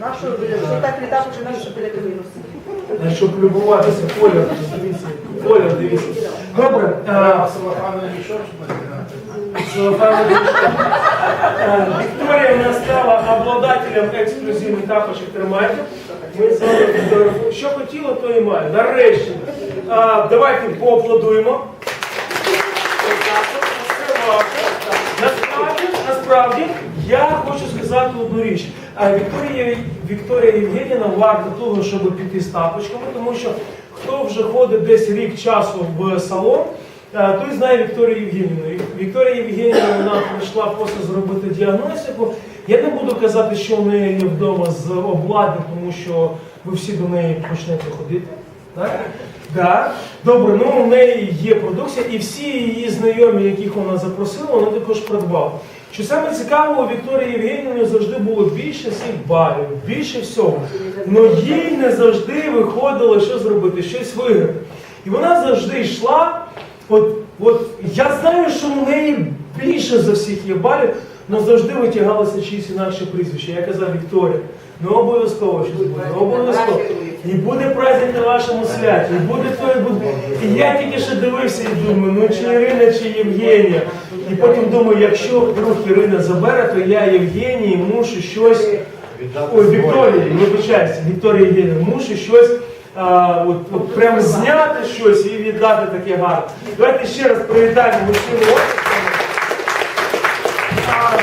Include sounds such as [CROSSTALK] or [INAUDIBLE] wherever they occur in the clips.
Нашого що так літав, що біля кабіну щоб любуватися, Оля, дивіться, Оля, дивіться. Добре. Е, Вікторія у нас стала обладателем ексклюзивних тапочок термайтів. Ми з вами фотографуємо. Що хотіла, то і маю. Нарешті. А, Давайте поаплодуємо. Насправді, насправді, я хочу сказати одну річ. Вікторія, Вікторія Євгенівна варта того, щоб піти з тапочками, тому що хто вже ходить десь рік часу в салон, той знає Вікторію Євгенівну. Вікторія Євгенівна вона прийшла просто зробити діагностику. Я не буду казати, що в неї є вдома з обладнанням, тому що ви всі до неї почнете ходити. Так? Да. Добре, ну у неї є продукція, і всі її знайомі, яких вона запросила, вона також придбала. Що саме цікаво, у Вікторії Євгенівни завжди було більше всіх балів, більше всього. Але їй не завжди виходило, що зробити, щось виграти. І вона завжди йшла. От, от я знаю, що у неї більше за всіх є балів, але завжди витягалося чиїсь інакше прізвище. Я казав Вікторія, ну обов'язково щось буде, ну, обов'язково. І буде праздник на вашому святі, і буде то, і буде. І я тільки що дивився і думаю, ну чи Ірина, чи Євгенія. І потім думаю, якщо вдруг Ірина забере, то я Євгенії мушу щось. Ой, Вікторії, вибачаюся, Вікторія Євгенія, мушу щось. А, от, от прям зняти щось і віддати таке гарне. Давайте ще раз привітаємо А,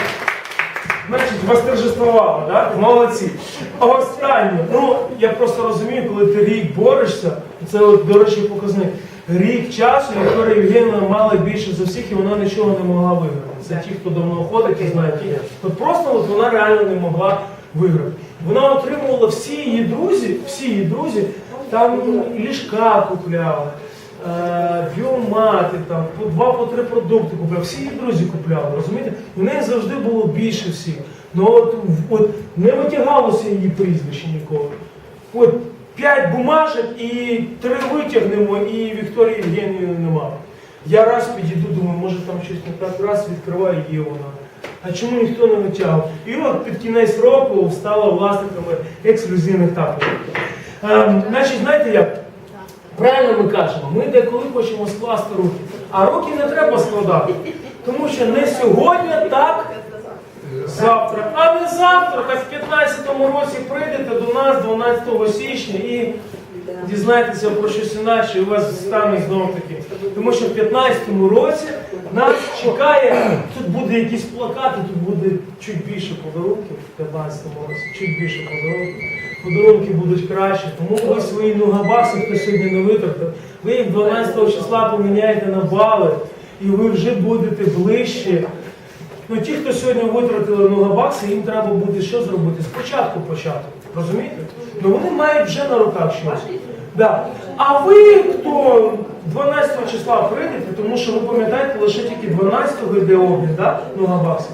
Значить, восторжествувала, да? Молодці. А останнє, ну я просто розумію, коли ти рік борешся, це от, до речі, показник. Рік часу Вікторія Євгенівна мала більше за всіх і вона нічого не могла виграти. Це ті, хто давно ходить і знає ті. От просто от вона реально не могла виграти. Вона отримувала всі її друзі, всі її друзі, там ліжка купляли, е, біомати, там, по два, по три продукти купляли. Всі її друзі купляли, розумієте? У неї завжди було більше всіх. Ну от, от не витягалося її прізвище ніколи. От п'ять бумажок і три витягнемо, і Вікторії Євгенії нема. Я раз підійду, думаю, може там щось не так, раз відкриваю, є вона. А чому ніхто не витягав? І от під кінець року стала власниками ексклюзивних тапочок. Ем, значить, знаєте як? Правильно ми кажемо, ми деколи хочемо скласти руки, а руки не треба складати. Тому що не сьогодні, так завтра. А не завтра, так в 15-му році прийдете до нас 12 січня і дізнаєтеся про щось інакше, і у вас стане знову таки. Тому що в 15-му році нас чекає, тут буде якісь плакати, тут буде чуть більше подарунків в 15-му році, чуть більше подарунків. Подарунки будуть краще. Тому ви свої нугабаси, хто сьогодні не витратив, ви їх 12 числа поміняєте на бали, і ви вже будете ближче. Ну, ті, хто сьогодні витратили нугабакси, їм треба буде що зробити? Спочатку почати. Розумієте? Ну вони мають вже на руках щось. Да. А ви, хто 12 числа прийдете, тому що ви пам'ятаєте, лише тільки 12-го йде обмін, да? нугабаксів.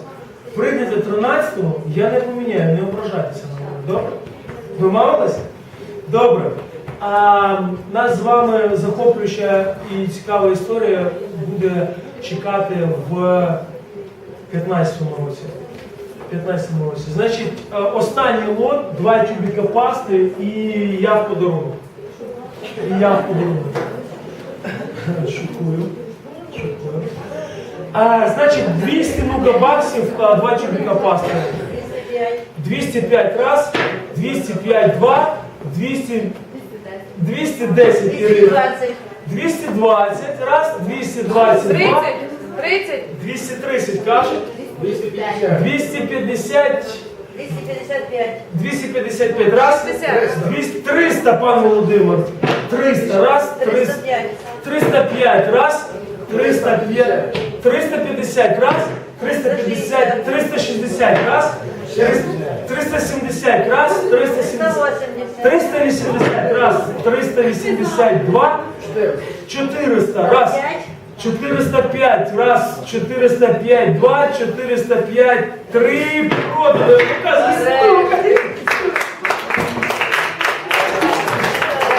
Прийдете 13-го, я не поміняю, не ображайтеся на мене. Добре? Домовилися? Добре. А нас з вами захоплююча і цікава історія буде чекати в 15-му році. 15-му році. Значить, е, останній лот, два тюбіка пасти і я в подарунок. І я в подарунок. [LAUGHS] Шукую. Шукую. А, значить, 200 нуга баксів, а, два тюбіка пасти. 205 раз, 205 два, 200, 210 Ірина. 220 раз, 222, 30, 30, 230 кажуть, 250, 255. 255 раз, 60. 200, 300, пан Володимир, 300 раз, 300, 305 раз, 305, 350 раз, 350, 360 раз, 370 раз, 370, 380 раз, 382, 400 раз, 405 раз, 405, 2, 405, 3, продано. Показуй.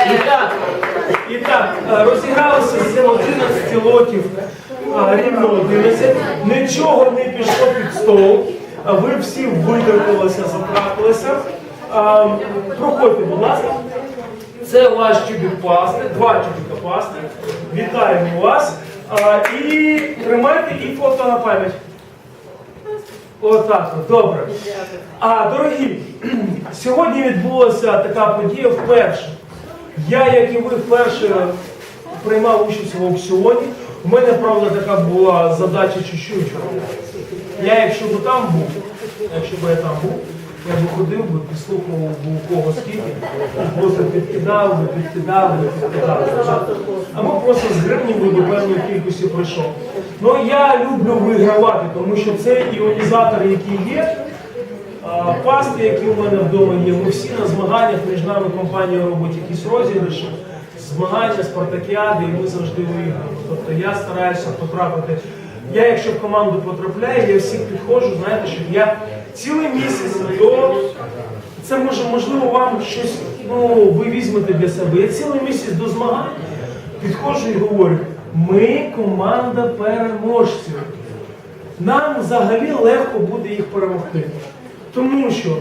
І так, і так, е, розігралося з 11 лотів, а, рівно 11. Нічого не пішло під стол. А Ви ви всі витерпілися, затрапилися. Проходьте, будь ласка. Це ваш тюбік пасти, два тюбіка пасти. Вітаємо вас. А, і тримайте і фото на пам'ять. Отак, от, добре. А, дорогі, [CLEARS THROAT] сьогодні відбулася така подія вперше. Я, як і ви, вперше приймав участь в аукціоні. У мене, правда, така була задача чуть-чуть. Я, якщо б там був, якщо б я там був, я б ходив би, підслухав би у кого скільки, просто підкидав би, підкидав би, підкидав би. А ми просто з гривнів до певної кількості пройшов. Ну я люблю вигравати, тому що це іонізатор, який є. Пасти, які у мене вдома є, ми всі на змаганнях між нами компанія робить якісь розіграші, змагання, спартакіади, і ми завжди виграємо. Тобто я стараюся потрапити. Я, якщо в команду потрапляю, я всіх підходжу, знаєте, що я цілий місяць до. Це може, можливо, вам щось, ну, ви візьмете для себе. Я цілий місяць до змагань підходжу і говорю, ми команда переможців. Нам взагалі легко буде їх перемогти. Тому що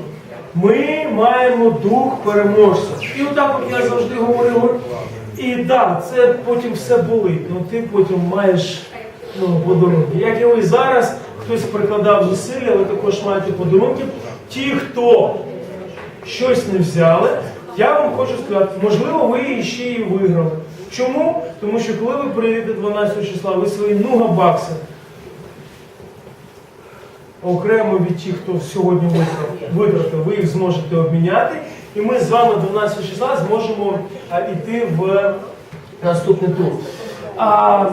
ми маємо дух переможця. І отак от я завжди говорив. І так, да, це потім все болить. Ну ти потім маєш ну, подарунки. Як і ви зараз, хтось прикладав зусилля, ви також маєте подарунки. Ті, хто щось не взяли, я вам хочу сказати, можливо, ви ще і виграли. Чому? Тому що коли ви приїдете 12 числа, ви свої нугабакси окремо від тих, хто сьогодні витратив, ви їх зможете обміняти. І ми з вами 12 числа зможемо йти в наступний тур. А,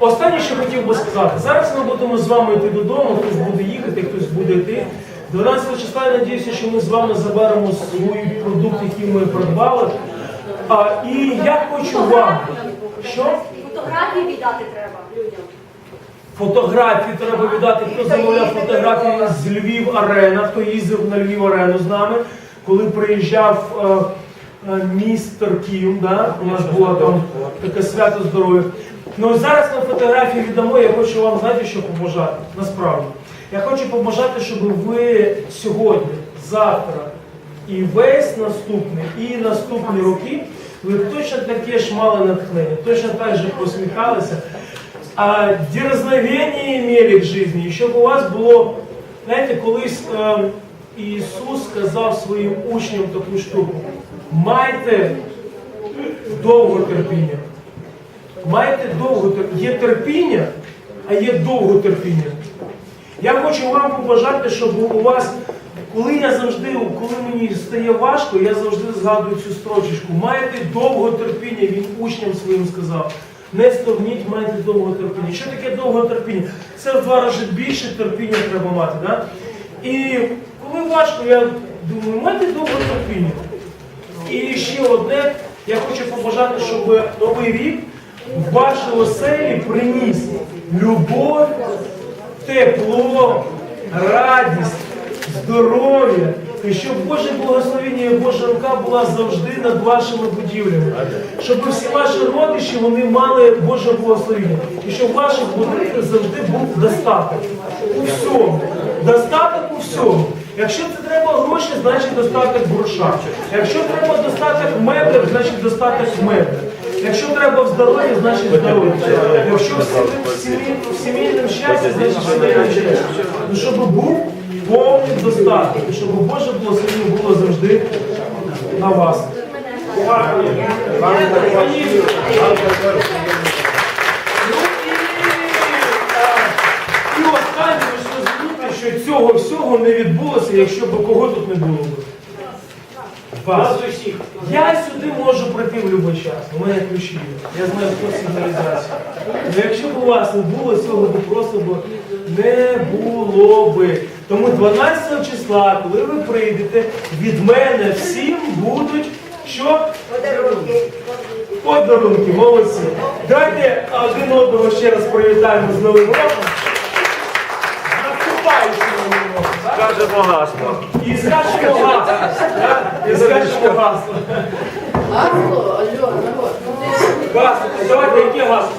останнє, що хотів би сказати, зараз ми будемо з вами йти додому, хтось буде їхати, хтось буде йти. 12 числа я надіюся, що ми з вами заберемо свої продукти, які ми придбали. А, і я хочу вам, що? Фотографії віддати треба людям. Фотографії треба віддати, хто замовляв фотографії з Львів Арена, хто їздив на Львів Арену з нами, коли приїжджав е, е, містер Кім, да? у нас було там таке свято здоров'я. Ну зараз ми фотографії віддамо, я хочу вам знаєте, що побажати, насправді. Я хочу побажати, щоб ви сьогодні, завтра і весь наступний, і наступні роки ви точно таке ж мали натхнення, точно так же посміхалися, а дерзновение имели к жизни, і щоб у вас було, знаєте, колись е, Ісус сказав своїм учням таку штуку, майте довго терпіння. Майте довго. Є терпіння, а є довго терпіння. Я хочу вам побажати, щоб у вас, коли я завжди, коли мені стає важко, я завжди згадую цю строчечку. Маєте довго терпіння, він учням своїм сказав. Не стогніть, майте довго терпіння. Що таке довго терпіння? Це в два рази більше терпіння треба мати. Да? І коли важко, я думаю, майте довго терпіння. І ще одне, я хочу побажати, щоб новий рік в вашій оселі приніс любов, тепло, радість, здоров'я. І щоб Боже благословення і Божа рука була завжди над вашими будівлями. Щоб всі ваші родичі вони мали Боже благословення. І щоб в ваших будинках завжди був достаток. У всьому. Достаток у всьому. Якщо це треба гроші, значить достаток гроша. Якщо треба достаток меблів, значить достаток меблів. Якщо треба в здоров'я, значить здоров'я. Якщо в сімейному щастя, значить сімейному щастя. Ну, щоб був повний достаток, і щоб Боже благословення було завжди на вас. І, останнє, ви ж що цього всього не відбулося, якщо б кого тут не було. Вас. Я сюди можу прийти в будь-який час. У мене ключі є. Я знаю, хто сигналізація. Але якщо б у вас не було, цього б просто б не було би. Тому 12 числа, коли ви прийдете, від мене всім будуть що? Подарунки. Подарунки, молодці. Давайте один одного ще раз привітаємо з Новим роком. Наступаючим Новим роком. так? Скажемо гасло. І скажемо гасло. так? І скажемо гасло. Гасло, алло, народ. Гасло. Давайте, яке гасло?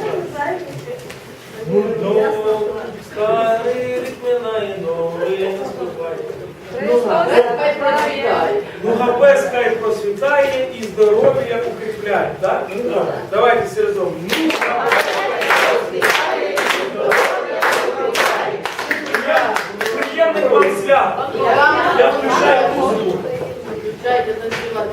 Ну, старий рік минає, новий наступає. Ну, гапес хай процвітає і здоров'я укріпляє, так? Ну. Давайте всі разом. Ну, Приємних вам свят. Я включаю музику. Включайте танцювати.